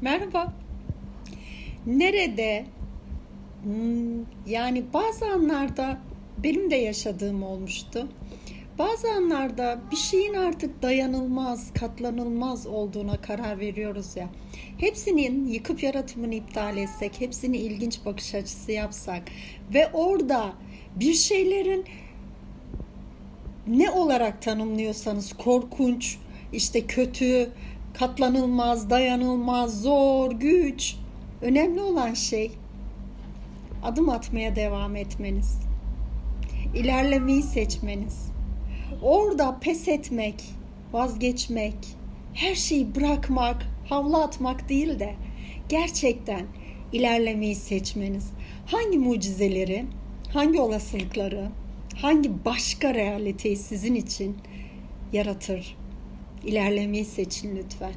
Merhaba. Nerede? Hmm, yani bazı anlarda benim de yaşadığım olmuştu. Bazı anlarda bir şeyin artık dayanılmaz, katlanılmaz olduğuna karar veriyoruz ya. Hepsinin yıkıp yaratımını iptal etsek, hepsini ilginç bakış açısı yapsak ve orada bir şeylerin ne olarak tanımlıyorsanız korkunç, işte kötü, katlanılmaz, dayanılmaz, zor, güç. Önemli olan şey adım atmaya devam etmeniz. İlerlemeyi seçmeniz. Orada pes etmek, vazgeçmek, her şeyi bırakmak, havlu atmak değil de gerçekten ilerlemeyi seçmeniz. Hangi mucizeleri, hangi olasılıkları, hangi başka realiteyi sizin için yaratır? İlerlemeyi seçin lütfen.